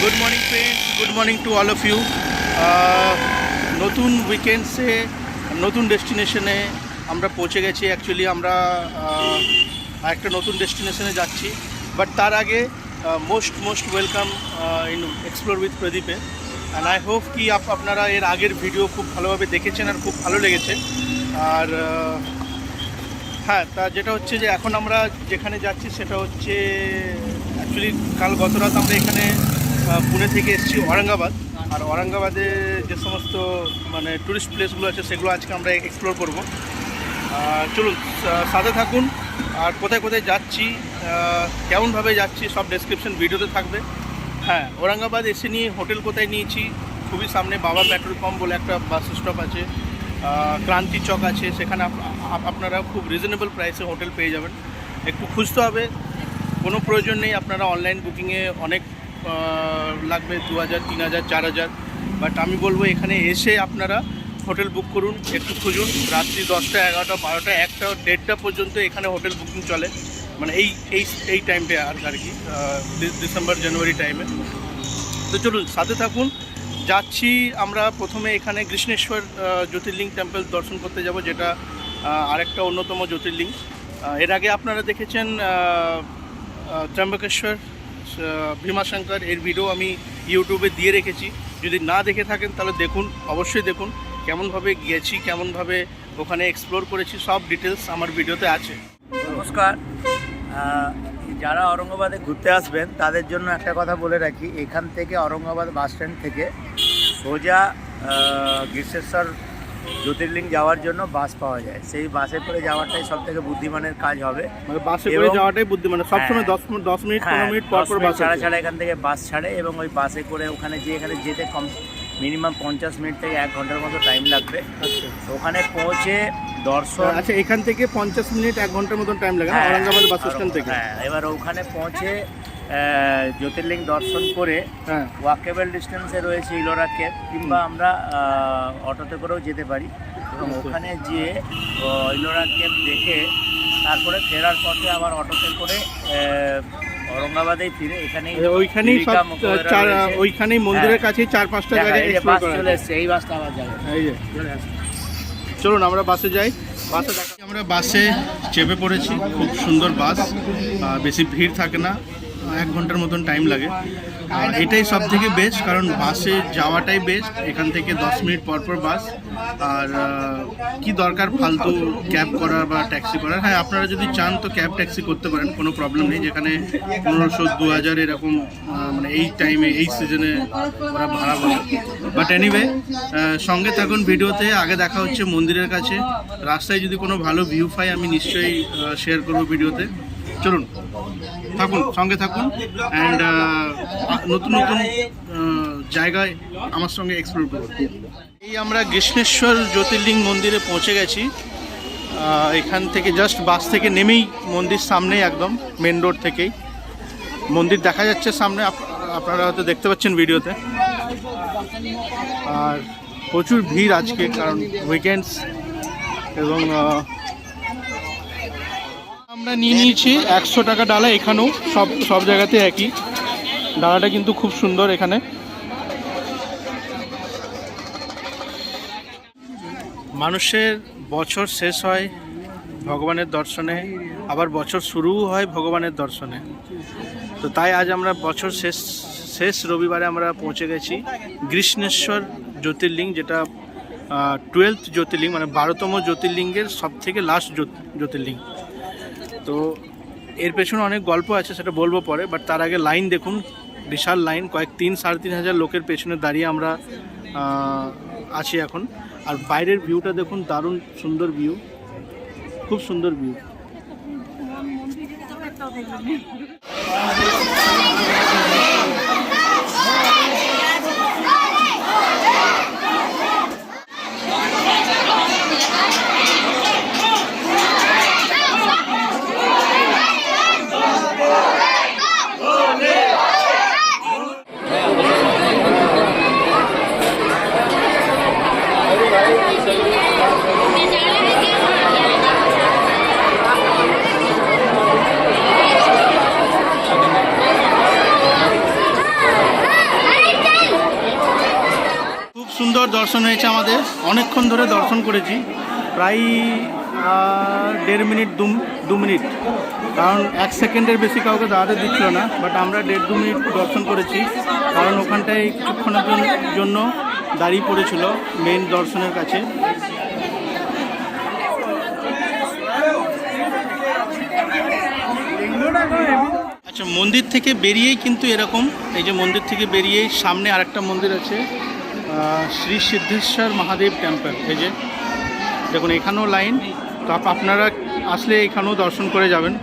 Good morning friends good morning to all of you Uh, নতুন উইকেন্ডসে নতুন ডেস্টিনেশনে আমরা পৌঁছে গেছি। অ্যাকচুয়ালি আমরা একটা নতুন ডেস্টিনেশনে যাচ্ছি। বাট তার আগে most most welcome in explore with প্রদীপে and I hope কি আপ- আপনারা এর আগের ভিডিও খুব ভালোভাবে দেখেছেন আর খুব ভালো লেগেছে। আর হ্যাঁ তা যেটা হচ্ছে যে এখন আমরা যেখানে যাচ্ছি সেটা হচ্ছে অ্যাকচুয়ালি কাল গত রাত আমরা এখানে পুনে থেকে এসেছি ঔরঙ্গাবাদ। আর ঔরঙ্গাবাদে যে সমস্ত মানে টুরিস্ট প্লেসগুলো আছে, সেগুলো আজকে আমরা এক্সপ্লোর করব। চলুন সাথে থাকুন। আর কোথায় কোথায় যাচ্ছি কেমনভাবে যাচ্ছি, সব ডেসক্রিপশন ভিডিওতে থাকবে। হ্যাঁ ঔরঙ্গাবাদ এসে নিয়ে হোটেল কোথায় নিয়েছি, খুবই সামনে বাবা পেট্রোল পাম্প বলে একটা বাস স্টপ আছে। ক্রান্তি চক আছে, সেখানে আপ- আপ- আপনারা খুব রিজনেবল প্রাইসে হোটেল পেয়ে যাবেন। একটু খুঁজতে হবে, কোনো প্রয়োজন নেই, আপনারা অনলাইন বুকিংয়ে অনেক লাগবে দু হাজার, তিন হাজার, চার হাজার। বাট আমি বলব এখানে এসে আপনারা হোটেল বুক করুন, একটু খুঁজুন। রাত্রি দশটা, এগারোটা, বারোটা, একটা দেড়টা পর্যন্ত এখানে হোটেল বুকিং চলে। মানে এই এই এই টাইমটা আর আর কি ডিসেম্বর জানুয়ারি টাইমে তো চলুন, সাথে থাকুন। যাচ্ছি আমরা প্রথমে এখানে কৃষ্ণেশ্বর জ্যোতির্লিঙ্গ টেম্পল দর্শন করতে যাব, যেটা আরেকটা অন্যতম জ্যোতির্লিঙ্গ। এর আগে আপনারা দেখেছেন ত্র্যম্বকেশ্বর ভীমাশঙ্কর এর ভিডিও আমি ইউটিউবে দিয়ে রেখেছি। যদি না দেখে থাকেন, তাহলে দেখুন, অবশ্যই দেখুন, কেমনভাবে গিয়েছি, কেমনভাবে ওখানে এক্সপ্লোর করেছি, সব ডিটেলস আমার ভিডিওতে আছে। নমস্কার। যারা ঔরঙ্গাবাদে ঘুরতে আসবেন, তাদের জন্য একটা কথা বলে রাখি। এখান থেকে ঔরঙ্গাবাদ বাস স্ট্যান্ড থেকে সোজা গ্রীষ্মেশ্বর জ্যোতির্লিঙ্গ যাওয়ার জন্য বাস পাওয়া যায়। সেই বাসে করে যাওয়াটাই সব থেকে বুদ্ধিমানের কাজ হবে। মানে বাসে করে যাওয়াটাই সবসময় হ্যাঁ। দশ মিনিট দশ মিনিট হ্যাঁ, পনেরো মিনিট পর দশ পর বাস ছাড়া ছাড়া এখান থেকে বাস ছাড়ে এবং ওই বাসে করে ওখানে যে এখানে যেতে কম মিনিমাম পঞ্চাশ মিনিট থেকে এক ঘণ্টার মতো টাইম লাগবে। আচ্ছা। ওখানে পৌঁছে দর্শন আচ্ছা এখান থেকে পঞ্চাশ মিনিট এক ঘণ্টার মতন টাইম লাগে? হ্যাঁ, ঔরঙ্গাবাদ বাস স্ট্যান্ড থেকে? হ্যাঁ এবার ওখানে পৌঁছে জ্যোতির্লিঙ্গ দর্শন করে হ্যাঁ। ওয়াকেবল ডিস্টেন্সে রয়েছে ইলোরা কেভ কিংবা আমরা অটোতে করেও যেতে পারি। এবং। ওখানে গিয়ে ইলোরা কেভ দেখে তারপরে ফেরার পথে আবার অটোতে করে ঔরঙ্গাবাদেই ফিরে। এখানেই আচ্ছা, ওইখানেই। ওইখানেই মন্দিরের হ্যাঁ। কাছেই চার পাঁচটা জায়গায় বাস চলে। এসছে এই বাসটা আবার যাবে। এই যে। চলুন আমরা বাসে যাই। বাসে আমরা বাসে চেপে পড়েছি খুব সুন্দর বাস। বেশি ভিড় থাকে না। এক ঘণ্টার মতন টাইম লাগে। এটাই সব থেকে বেস্ট কারণ বাসে যাওয়াটাই বেস্ট এখান থেকে দশ মিনিট পর পর বাস আর কি দরকার ফালতু ক্যাব করার বা ট্যাক্সি করার হ্যাঁ আপনারা যদি চান তো ক্যাব ট্যাক্সি করতে পারেন, কোনো প্রবলেম নেই। যেখানে পনেরোশো দু হাজার এরকম মানে এই টাইমে এই সিজনে ওরা ভাড়া বলে বাট এনিওয়ে সঙ্গে থাকুন ভিডিওতে। আগে দেখা হচ্ছে মন্দিরের কাছে। রাস্তায় যদি কোনো ভালো ভিউ পাই, আমি নিশ্চয়ই শেয়ার করব ভিডিওতে। চলুন, থাকুন, সঙ্গে থাকুন অ্যান্ড নতুন নতুন জায়গায় আমার সঙ্গে এক্সপ্লোর করুন। এই আমরা কৃষ্ণেশ্বর জ্যোতির্লিঙ্গ মন্দিরে পৌঁছে গেছি। এখান থেকে জাস্ট বাস থেকে নেমেই মন্দির সামনেই একদম মেন রোড থেকেই। মন্দির দেখা যাচ্ছে সামনে, আপ- আপনারা হয়তো দেখতে পাচ্ছেন ভিডিওতে। আর প্রচুর ভিড় আজকে, কারণ উইকেন্ডস এবং আমরা নিয়ে নিয়েছি, একশো টাকা ডালা এখানেও, সব সব জায়গাতে একই। ডালাটা কিন্তু খুব সুন্দর এখানে। মানুষের বছর শেষ হয় ভগবানের দর্শনে, আবার বছর শুরুও হয় ভগবানের দর্শনে। তো তাই আজ আমরা বছর শেষ শেষ রবিবারে আমরা পৌঁছে গেছি গ্রীষ্ণেশ্বর জ্যোতির্লিঙ্গ যেটা টুয়েলথ জ্যোতির্লিঙ্গ মানে বারোতম জ্যোতির্লিঙ্গের সব থেকে লাস্ট জ্যোতির্লিঙ্গ তো এর পেছনে অনেক গল্প আছে, সেটা বলব পরে বাট তার আগে লাইন দেখুন, বিশাল লাইন কয়েক তিন, সাড়ে তিন হাজার লোকের পেছনে দাঁড়িয়ে আমরা আছি এখন। আর বাইরের ভিউটা দেখুন, দারুণ সুন্দর ভিউ খুব সুন্দর ভিউ সুন্দর দর্শন হয়েছে আমাদের। অনেকক্ষণ ধরে দর্শন করেছি। প্রায় দেড় মিনিট, দু দু মিনিট। কারণ এক সেকেন্ডের বেশি কাউকে দাঁড়াতে দিচ্ছিল না বাট আমরা দেড়, দু মিনিট দর্শন করেছি। কারণ ওখানটায় কিছুক্ষণের জন্য দাঁড়িয়ে পড়েছিল মেন দর্শনের কাছে। আচ্ছা মন্দির থেকে বেরিয়েই কিন্তু এরকম, এই যে মন্দির থেকে বেরিয়েই সামনে আরেকটা মন্দির আছে। শ্রী সিদ্ধেশ্বর মহাদেব টেম্পল এই যে দেখুন, এখানেও লাইন তো আপনারা আসলে এখানেও দর্শন করে যাবেন।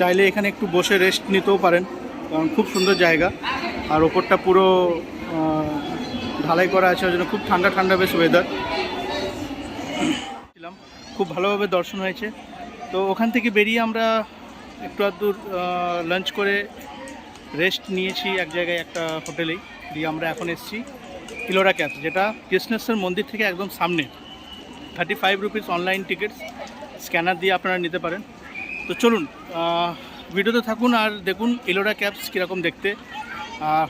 চাইলে এখানে একটু বসে রেস্ট নিতেও পারেন। কারণ খুব সুন্দর জায়গা। আর ওপরটা পুরো ঢালাই করা আছে, ওই জন্য খুব ঠান্ডা ঠান্ডা বেশ ওয়েদার খুব ভালোভাবে দর্শন হয়েছে। তো ওখান থেকে বেরিয়ে আমরা একটু আধটু লাঞ্চ করে রেস্ট নিয়েছি এক জায়গায়, একটা হোটেলেই। দিয়ে আমরা এখন এসেছি ইলোরা ক্যাফ যেটা কৃষ্ণেশ্বর মন্দির থেকে একদম সামনে। Thirty five rupees online tickets scanner দিয়ে আপনারা নিতে পারেন। তো চলুন ভিডিওতে থাকুন আর দেখুন ইলোরা ক্যাবস কীরকম দেখতে।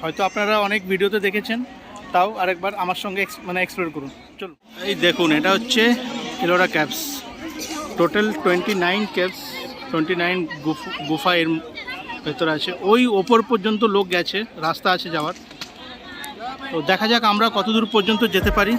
হয়তো আপনারা অনেক ভিডিওতে দেখেছেন, তাও আরেকবার আমার সঙ্গে মানে এক্সপ্লোর করুন। চলুন। এই দেখুন, এটা হচ্ছে Ellora caves total twenty nine caves twenty nine গুফা এর ভেতরে আছে। ওই ওপর পর্যন্ত লোক গেছে, রাস্তা আছে যাওয়ার। তো দেখা যাক আমরা কতদূর পর্যন্ত যেতে পারি।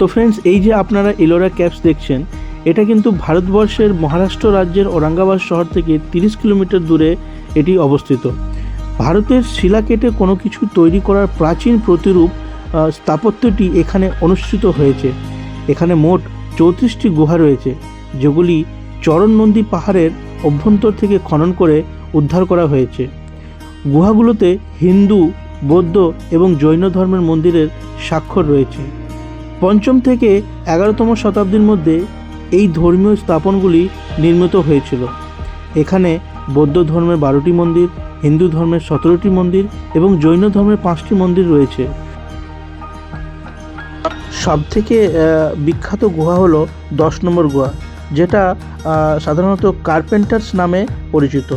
তো ফ্রেন্ডস এই যে আপনারা ইলোরা ক্যাবস দেখছেন, এটা কিন্তু ভারতবর্ষের মহারাষ্ট্র রাজ্যের ঔরঙ্গাবাদ শহর থেকে তিরিশ কিলোমিটার দূরে এটি অবস্থিত। ভারতের শিলা কেটে কোনো কিছু তৈরি করার প্রাচীন প্রতিরূপ স্থাপত্যটি এখানে অনুষ্ঠিত হয়েছে। এখানে মোট চৌত্রিশটি গুহা রয়েছে, যেগুলি চরণ নন্দী পাহাড়ের অভ্যন্তর থেকে খনন করে উদ্ধার করা হয়েছে। গুহাগুলোতে হিন্দু, বৌদ্ধ এবং জৈন ধর্মের মন্দিরের স্বাক্ষর রয়েছে। পঞ্চম থেকে এগারোতম শতাব্দীর মধ্যে এই ধর্মীয় স্থাপনগুলি নির্মিত হয়েছিল। এখানে বৌদ্ধ ধর্মের বারোটি মন্দির, হিন্দু ধর্মের সতেরোটি মন্দির এবং জৈন ধর্মের পাঁচটি মন্দির রয়েছে। সবথেকে বিখ্যাত গুহা হলো দশ নম্বর গুহা, যেটা সাধারণত কার্পেন্টার্স নামে পরিচিত।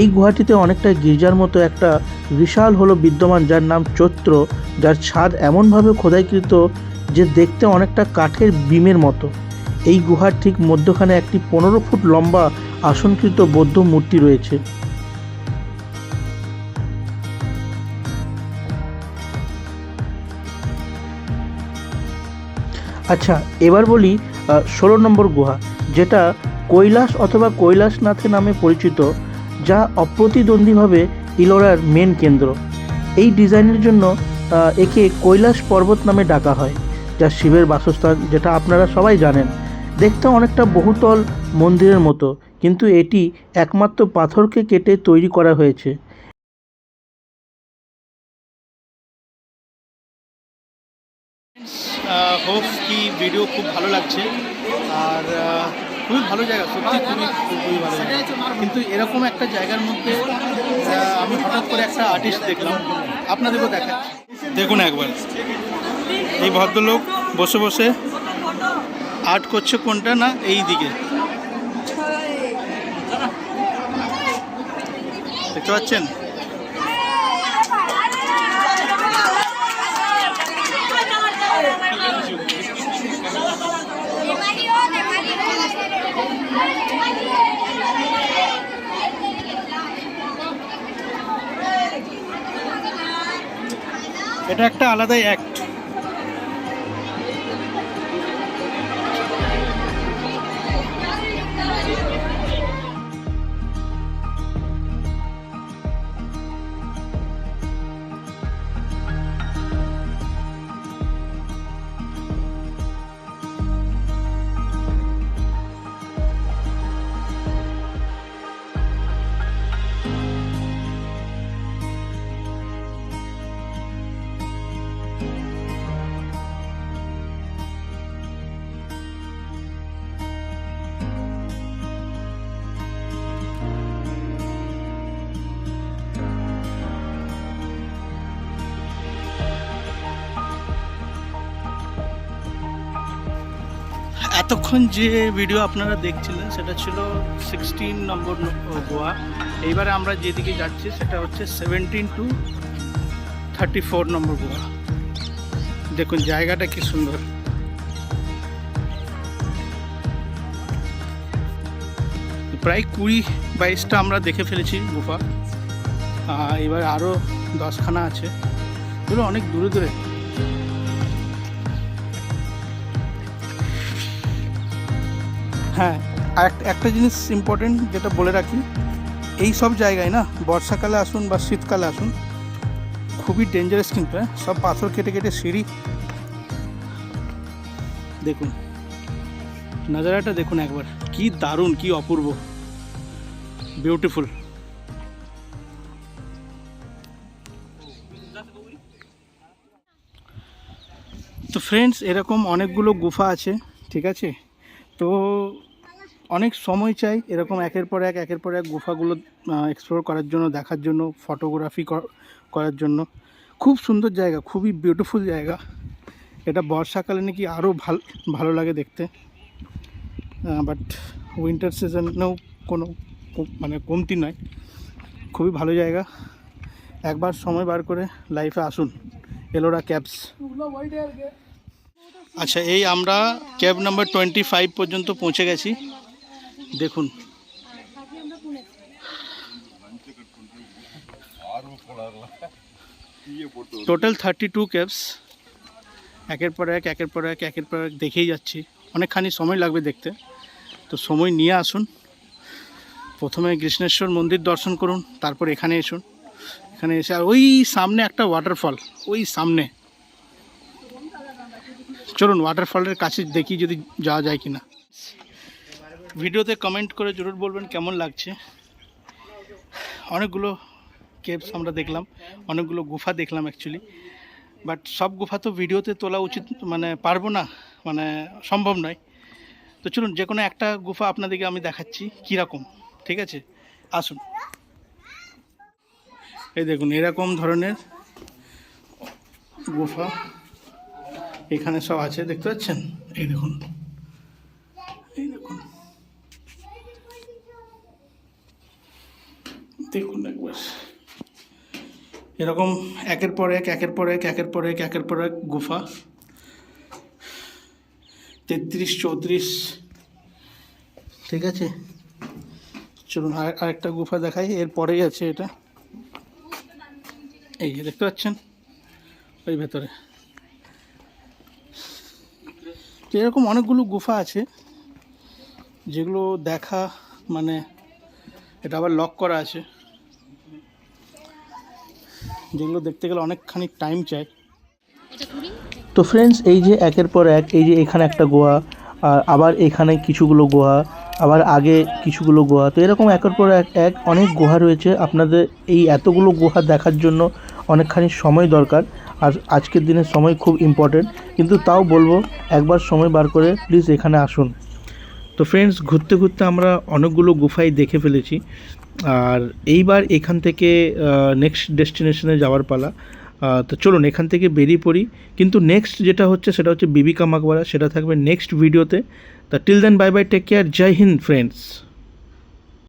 এই গুহাটিতে অনেকটা গির্জার মতো একটা বিশাল হলো বিদ্যমান, যার নাম চৈত্র, যার ছাদ এমনভাবে খোদাইকৃত যে দেখতে অনেকটা কাঠের বিমের মতো। এই গুহার ঠিক মধ্যখানে একটি পনেরো ফুট লম্বা আসনকৃত বৌদ্ধ মূর্তি রয়েছে। আচ্ছা এবার বলি ষোলো নম্বর গুহা, যেটা কৈলাস অথবা কৈলাসনাথে নামে পরিচিত, যা অপ্রতিদ্বন্দ্বীভাবে ইলোরার মেন কেন্দ্র। এই ডিজাইনের জন্য একে কৈলাস পর্বত নামে ডাকা হয়। যা শিবের বাসস্থান যেটা আপনারা সবাই জানেন। দেখতে অনেকটা বহুতল মন্দিরের মতো কিন্তু এটি একমাত্র পাথরকে কেটে তৈরি করা হয়েছে। হোপ কি ভিডিও খুব ভালো লাগছে। আর খুবই ভালো জায়গা সত্যি খুবই খুবই ভালো জায়গা। কিন্তু এরকম একটা জায়গার মধ্যে আমি হঠাৎ করে একটা আর্টিস্ট দেখলাম। আপনাদেরকেও দেখাচ্ছি। দেখুন একবার। এই ভদ্রলোক বসে বসে আর্ট করছে কোনটা না এই দিকে? দেখতে পাচ্ছেন? এটা একটা আলাদাই অ্যাক্ট এতক্ষণ যে ভিডিও আপনারা দেখছিলেন, সেটা ছিল সিক্সটিন নম্বর গোয়া। এইবারে আমরা যেদিকে যাচ্ছি, সেটা হচ্ছে সেভেন্টিন টু থার্টি ফোর নম্বর গোয়া। দেখুন, জায়গাটা কি সুন্দর। প্রায় কুড়ি বাইশটা আমরা দেখে ফেলেছি গুফা। এবার আরও দশখানা আছে। এগুলো অনেক দূরে দূরে। হ্যাঁ আর একটা- জিনিস ইম্পর্টেন্ট যেটা বলে রাখি, এই সব জায়গায় না, বর্ষাকালে আসুন বা শীতকালে আসুন, খুবই ডেঞ্জারাস কিন্তু হ্যাঁ সব পাথর কেটে কেটে সিঁড়ি। দেখুন, নাজারাটা দেখুন একবার, কি দারুণ, কি অপূর্ব বিউটিফুল তো ফ্রেন্ডস এরকম অনেকগুলো গুফা আছে, ঠিক আছে? তো অনেক সময় চাই এরকম একের পর এক, একের পর এক গুফাগুলো এক্সপ্লোর করার জন্য, দেখার জন্য ফটোগ্রাফি করার জন্য। খুব সুন্দর জায়গা, খুবই বিউটিফুল জায়গা। এটা বর্ষাকালে নাকি আরও ভালো, ভালো লাগে দেখতে। বাট উইন্টার সিজনেও কোনো মানে কমতি নয়। খুবই ভালো জায়গা। একবার সময় বার করে লাইফে আসুন। এলোরা ক্যাবস আচ্ছা এই আমরা ক্যাব নাম্বার টোয়েন্টি ফাইভ পর্যন্ত পৌঁছে গেছি। দেখুন। টোটাল থার্টি টু ক্যাবস একের পর এক, একের পর এক, একের পর এক দেখেই যাচ্ছি। অনেকখানি সময় লাগবে দেখতে। তো সময় নিয়ে আসুন। প্রথমে কৃষ্ণেশ্বর মন্দির দর্শন করুন, তারপর এখানে এসুন। এখানে এসে আর ওই সামনে একটা ওয়াটারফল ওই সামনে। চলুন ওয়াটারফলের কাছে দেখি যদি যাওয়া যায় কি না ভিডিওতে কমেন্ট করে জরুর বলবেন কেমন লাগছে? অনেকগুলো কেভস আমরা দেখলাম, অনেকগুলো গুফা দেখলাম অ্যাকচুয়ালি বাট সব গুফা তো ভিডিওতে তোলা উচিত মানে পারব না মানে সম্ভব নয়। তো চলুন, যে কোনো একটা গুফা আপনাদেরকে আমি দেখাচ্ছি কীরকম, ঠিক আছে? আসুন। এই দেখুন, এরকম ধরনের গুফা এখানে সব আছে, দেখতে পাচ্ছেন? এই দেখুন এই দেখুন দেখুন একবার। এরকম একের পর এক, একের পর এক, একের পর এক, একের পর এক গুফা। তেত্রিশ, চৌত্রিশ, ঠিক আছে? চলুন, আর, আরেকটা গুফা দেখাই, এর পরেই আছে এটা। এই দেখতে পাচ্ছেন? ওই ভেতরে। এরকম অনেকগুলো গুফা আছে, যেগুলো দেখা মানে এটা আবার লক করা আছে। যেগুলো দেখতে গেলে অনেকখানি টাইম চাই। তো ফ্রেন্ডস এই যে একের পর এক এই যে এখানে একটা গোয়া আর আবার এখানে কিছুগুলো গোয়া আবার আগে কিছুগুলো গোয়া তো এরকম একের পর এক এক অনেক গুহা রয়েছে। আপনাদের এই এতগুলো গুহা দেখার জন্য অনেকখানি সময় দরকার আর আজকের দিনে সময় খুব ইম্পর্টেন্ট কিন্তু তাও বলব একবার সময় বার করে প্লিজ এখানে আসুন। তো ফ্রেন্ডস ঘুরতে ঘুরতে আমরা অনেকগুলো গুফাই দেখে ফেলেছি। আর এইবার এখান থেকে নেক্সট ডেস্টিনেশনে যাওয়ার পালা। তো চলুন, এখান থেকে বেরিয়ে পড়ি। কিন্তু নেক্সট যেটা হচ্ছে, সেটা হচ্ছে বিবিকা মাকবারা। সেটা থাকবে নেক্সট ভিডিওতে তা। Till then bye bye take care জয় হিন্দ ফ্রেন্ডস